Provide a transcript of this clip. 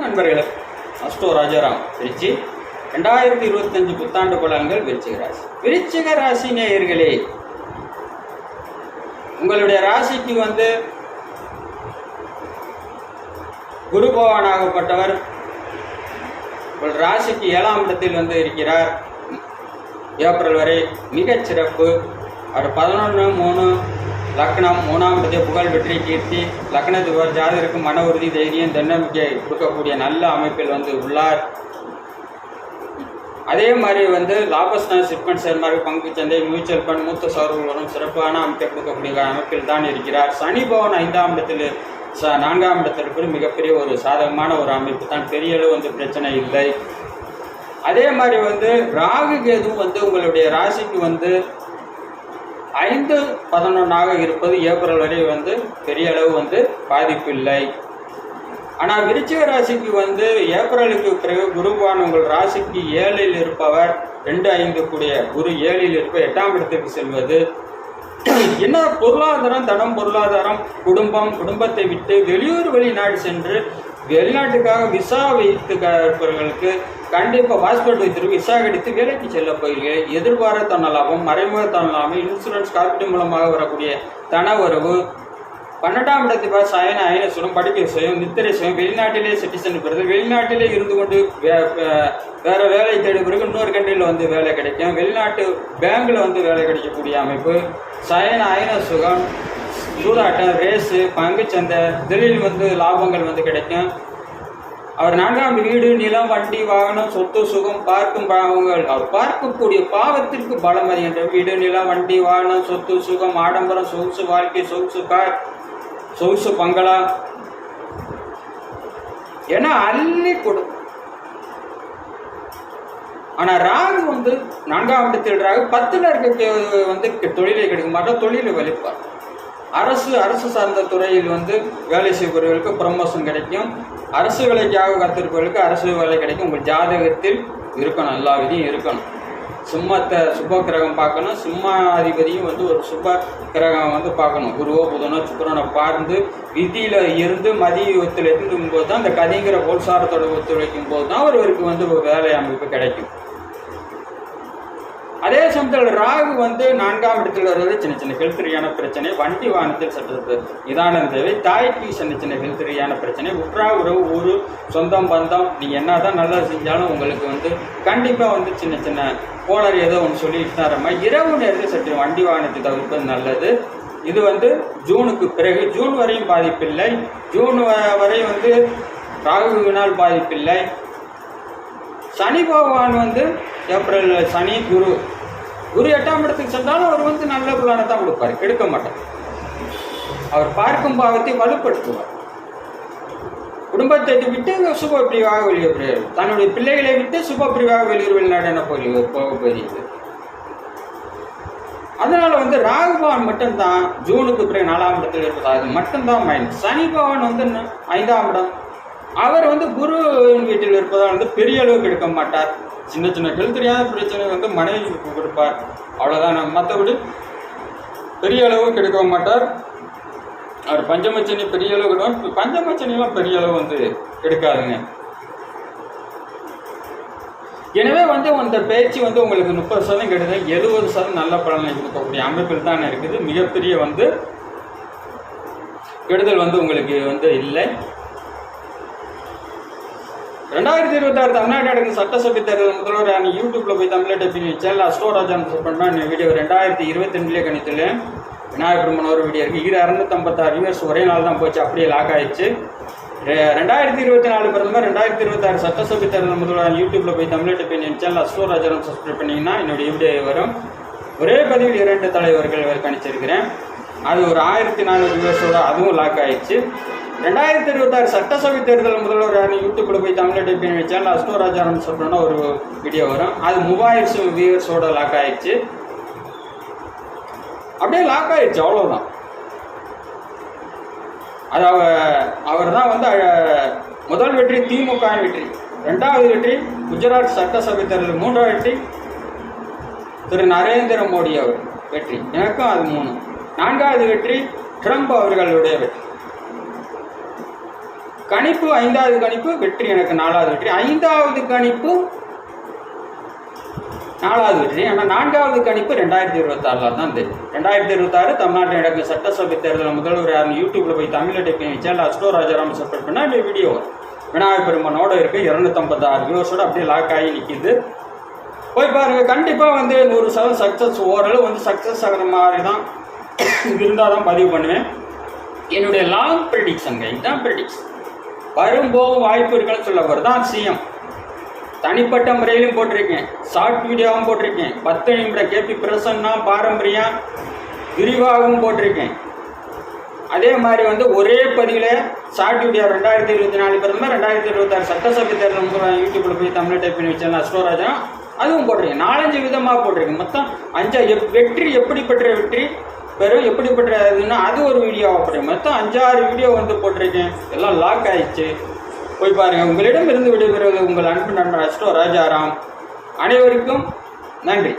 நண்பர்களே அஸ்டோ ராஜாராம் திருச்சி ரெண்டாயிரத்தி இருபத்தஞ்சு புத்தாண்டு பலன்கள் விருச்சிக ராசி. விருச்சிக ராசி நேயர்களே உங்களுடைய ராசிக்கு வந்து குரு பகவானாகப்பட்டவர் உங்கள் ராசிக்கு ஏழாம் இடத்தில் வந்து இருக்கிறார். ஏப்ரல் வரை மிகச் சிறப்பு அவர் பதினொன்று மூணு லக்னம் மூணாம் இடத்தை புகழ் வெற்றி கீர்த்தி லக்னத்துவர் ஒரு ஜாதகருக்கு மன உறுதி தைரியம் தன்னம்பிக்கை கொடுக்கக்கூடிய நல்ல அமைப்பில் வந்து உள்ளார். அதே மாதிரி வந்து லாபஸ்தான சிட்பண்ட் சேர்மாரி பங்கு சந்தை மியூச்சுவல் ஃபண்ட் மூத்த சௌரர்களும் சிறப்பான அமைப்பை கொடுக்கக்கூடிய அமைப்பில் தான் இருக்கிறார். சனி பவன் ஐந்தாம் இடத்தில் ச நான்காம் இடத்திற்கு மிகப்பெரிய ஒரு சாதகமான ஒரு அமைப்பு தான். பெரிய அளவு வந்து பிரச்சனை இல்லை. அதே மாதிரி வந்து ராகு கேது வந்து உங்களுடைய ராசிக்கு வந்து ஐந்து பதினொன்றாக இருப்பது ஏப்ரல் வரை வந்து பெரிய அளவு வந்து பாதிப்பு இல்லை ஆனால் விருச்சிக ராசிக்கு வந்து ஏப்ரலுக்கு பிறகு குருவான் உங்கள் ராசிக்கு ஏழில் இருப்பவர் ரெண்டு ஐந்து கூடிய குரு ஏழில் இருப்ப எட்டாம் இடத்துக்கு செல்வது. என்ன பொருளாதாரம் தனம் பொருளாதாரம் குடும்பம் குடும்பத்தை விட்டு வெளியூர் வெளிநாடு சென்று வெளிநாட்டுக்காக விசா வைத்து இருப்பவர்களுக்கு கண்டிப்பாக பாஸ்போர்ட் வைத்திருக்கு விசா கிடைத்து வேலைக்கு செல்ல போகிறீர்கள் எதிர்பாராத தன லாபம் மறைமுக தன லாபம் இன்சூரன்ஸ் காப்பீட்டு மூலமாக வரக்கூடிய தன உறவு பன்னெண்டாம் இடத்தை பார்த்து சயன அயன சுரம் படிக்க சுயம் நித்திரை சுயம் வெளிநாட்டிலே சிட்டிசன் பெறுது வெளிநாட்டிலே இருந்து கொண்டு வே- வேற வேலை தேடி பிறகு இன்னொரு கண்ட்ரியில் வந்து வேலை கிடைக்கும். வெளிநாட்டு பேங்கில் வந்து வேலை கிடைக்கக்கூடிய அமைப்பு. சயன அயன சுகம் சூதாட்டம் ரேஸு பங்குச்சந்தை இதில் வந்து லாபங்கள் வந்து கிடைக்கும். அவர் நான்காம் வீடு நிலம் வண்டி வாகனம் சொத்து சுகம் பார்க்கும் பாவங்கள். அவர் பார்க்கக்கூடிய பாவத்திற்கு பலமதி என்ற வீடு நிலம் வண்டி வாகனம் சொத்து சுகம் ஆடம்பரம் சொகுசு வாழ்க்கை சொகுசு கார் சொகுசு பங்களா. ஏன்னா அள்ளி கொடு. ஆனால் ராகு வந்து நான்காம் இடத்தில் ராகு பத்துல இருக்க வந்து தொழிலை கிடைக்க மாட்டோம் தொழிலை வலிப்பார். அரசு அரசு சார்ந்த துறையில் வந்து வேலை செய்பவர்களுக்கு ப்ரமோஷன் கிடைக்கும். அரசு வேலைக்காக காத்திருப்பவர்களுக்கு அரசு வேலை கிடைக்கும். உங்கள் ஜாதகத்தில் இருக்கணும் எல்லா விதியும் இருக்கணும். சிம்மத்தை சுப கிரகம் பார்க்கணும். சிம்மாதிபதியும் வந்து ஒரு சுப கிரகம் வந்து பார்க்கணும். குருவோ புதனோ சுக்கிரனோ பார்ந்து விதியில் இருந்து மதிய ஒத்துழைக்கும் போது தான் அந்த கதிங்கிற போல்சாரத்தோட ஒத்துழைக்கும் போது தான் ஒருவருக்கு வந்து வேலை அமைப்பு கிடைக்கும். அதே சமயத்தில் ராகு வந்து நான்காம் இடத்தில் வருவது சின்ன சின்ன ஹெல்த் ரீதியான பிரச்சனை வண்டி வாகனத்தில் சற்று இதான தேவை. தாய்க்கு சின்ன சின்ன ஹெல்த் ரீதியான பிரச்சனை. உற்றா உறவு ஊர் சொந்தம் பந்தம். நீங்கள் என்ன தான் நல்லா செஞ்சாலும் உங்களுக்கு வந்து கண்டிப்பாக வந்து சின்ன சின்ன ஓனர் ஏதோ ஒன்று சொல்லிட்டு தான் இருமா இரவு நேரத்தில் சற்று வண்டி வாகனத்தை தவிர்ப்பது நல்லது. இது வந்து ஜூனுக்கு பிறகு ஜூன் வரையும் பாதிப்பில்லை. ஜூன் வரையும் வரை வந்து ராகுவினால் பாதிப்பில்லை. சனி பகவான் வந்து ஏப்ரல் சனி குரு குரு எட்டாம் இடத்துக்கு சென்றாலும் அவர் வந்து நல்ல புலானை தான் கொடுப்பார். கெடுக்க மாட்டார். அவர் பார்க்கும் பாவத்தை வலுப்படுத்துவார். குடும்பத்தை விட்டு சுப பிரிவாக வெளியே தன்னுடைய பிள்ளைகளை விட்டு சுப பிரிவாக வெளியூர் வெளிநாடு என போக போகிறது. அதனால வந்து ராகுபவன் மட்டும்தான் ஜூனுக்கு பிறகு நாலாம் இடத்தில் இருப்பதாக அது மட்டும்தான் மைனஸ் சனி பவன் வந்து ஐந்தாம் இடம். அவர் வந்து குரு வீட்டில் இருப்பதால் வந்து பெரிய அளவுக்கு எடுக்க மாட்டார். சின்ன சின்ன ஹெல்த் பிரச்சனை வந்து மனைவிக்கு கொடுப்பார். அவ்வளோதான் மற்றபடி பெரிய அளவு கெடுக்க மாட்டார். அவர் பஞ்சமச்சனி பெரிய அளவு கெடுவார் பஞ்சமச்சனிலாம் பெரிய அளவு வந்து எடுக்காதுங்க. எனவே வந்து அந்த பேச்சு வந்து உங்களுக்கு முப்பது சதவீதம் கெடுதல் எழுபது சதவீதம் நல்ல பலனை கொடுக்கக்கூடிய அமைப்பில் தான் இருக்குது. மிகப்பெரிய வந்து கெடுதல் வந்து உங்களுக்கு வந்து இல்லை. ரெண்டாயிரத்தி இருபத்தாறு தமிழ்நாடு நடக்கும் சட்டசபை தேர்தல் முதல்வர் நான் யூடியூப்ல போய் தமிழ் டெபினி சேனல் அஸ்டோராஜான் பண்ணா இந்த வீடியோ ரெண்டாயிரத்தி இருபத்தி ரெண்டுலேயே கணித்துல. விநாயகர் பெருமன் ஒரு வீடியோ இருக்கு. இது அறுநூத்தம்பத்தாறு வியூவர்ஸ் ஒரே நாள் தான் போச்சு. அப்படியே லாக் ஆயிடுச்சு. ரெ- ரெண்டாயிரத்தி இருபத்தி நாலு பிரதமர் ரெண்டாயிரத்தி இருபத்தாறு சட்டசபை தேர்தல் முதல்வர் யூடியூப்ல போய் தமிழ் டெபினி சேனல் அஸ்டோராஜான் சப்ஸ்கிரைப் பண்ணீங்கன்னா என்னுடைய வீடியோ வரும். ஒரே பதிவில் இரண்டு தலைவர்கள் கணிச்சிருக்கிறேன். அது ஒரு ஆயிரத்தி நானூறு வியூவர்ஸோட அதுவும் லாக் ஆயிடுச்சு. ரெண்டாயிரத்தி இருபத்தாறு சட்டசபை தேர்தல் முதல்வர் யூடியூப்ல போய் தமிழ் டைப்பிங் சேனல் அஸ்டோராஜாரம் சொல்றோன்னா ஒரு வீடியோ வரும். அது மூவாயிரம் வியூவர்ஸோட லாக் ஆயிடுச்சு. அப்படியே லாக் ஆயிடுச்சு அவ்வளோதான் அது அவ அவர் தான் வந்து முதல் வெற்றி திமுக வெற்றி. ரெண்டாவது வெற்றி குஜராத் சட்டசபை தேர்தல் மூன்றாவது வெற்றி. திரு நரேந்திர மோடி அவர் வெற்றி. எனக்கும் அது மூணு. நான்காவது வெற்றி ட்ரம்ப் அவர்களுடைய வெற்றி. கணிப்பு ஐந்தாவது கணிப்பு வெற்றி எனக்கு நாலாவது வெற்றி. ஐந்தாவது கணிப்பு நாலாவது வெற்றி. ஆனால் நான்காவது கணிப்பு ரெண்டாயிரத்தி இருபத்தாறில் தான் இந்த ரெண்டாயிரத்தி இருபத்தாறு தமிழ்நாட்டில் நடக்கும் சட்டசபை தேர்தல் முதல்வர் யாருன்னு யூடியூப்ல போய் தமிழ் டைப்பிங் வச்சால் அஸ்டோ ராஜாராம் சப்போர்ட் பண்ணால் இந்த வீடியோ? வரும். விநாயகர் பெருமானோட இருக்கு. இரநூத்தம்பத்தாறு வியூஸோட அப்படியே லாக் ஆகி நிற்கிது போய் பாருங்க. கண்டிப்பாக வந்து நூறு சதவீதம் சக்ஸஸ் ஓரளவு வந்து சக்ஸஸ் ஆகிற மாதிரி தான் இருந்தால் தான் பதிவு பண்ணுவேன். என்னுடைய லாங் ப்ரெடிக்ஷனுங்க இதுதான் ப்ரெடிக்ஷன் வரும்போது வாய்ப்பு இருக்குன்னு சொல்ல வரும் தான் சிஎம் தனிப்பட்ட முறையிலும் போட்டிருக்கேன். ஷார்ட் வீடியோவும் போட்டிருக்கேன். பத்து நிமிட கேபி பிரசன்னா பாரம்பரியம் விரிவாகவும் போட்டிருக்கேன். அதே மாதிரி வந்து ஒரே பதிவில் ஷார்ட் வீடியோ ரெண்டாயிரத்தி இருபத்தி நாலு பிறந்த ரெண்டாயிரத்தி இருபத்தாறு சட்டசபை தேர்தல் யூடியூப்பில் போய் தமிழ் டைப் பண்ணி வச்சேன் அஸ்வராஜா அதுவும் போட்டிருக்கேன். நாலஞ்சு விதமாக போட்டிருக்கேன். மொத்தம் அஞ்சா எப் வெற்றி எப்படிப்பட்ட வெற்றி? பெரும் எப்படிப்பட்ட இதுன்னா அது ஒரு வீடியோவாக போட்டிருக்கேன் மொத்தம் அஞ்சாறு வீடியோ வந்து போட்டிருக்கேன். எல்லாம் லாக் ஆயிடுச்சு. போய் பாருங்கள் உங்களிடம் இருந்து விடைபெறுவது உங்கள் அன்பு நண்பர் அஸ்டோ ராஜாராம். அனைவருக்கும் நன்றி.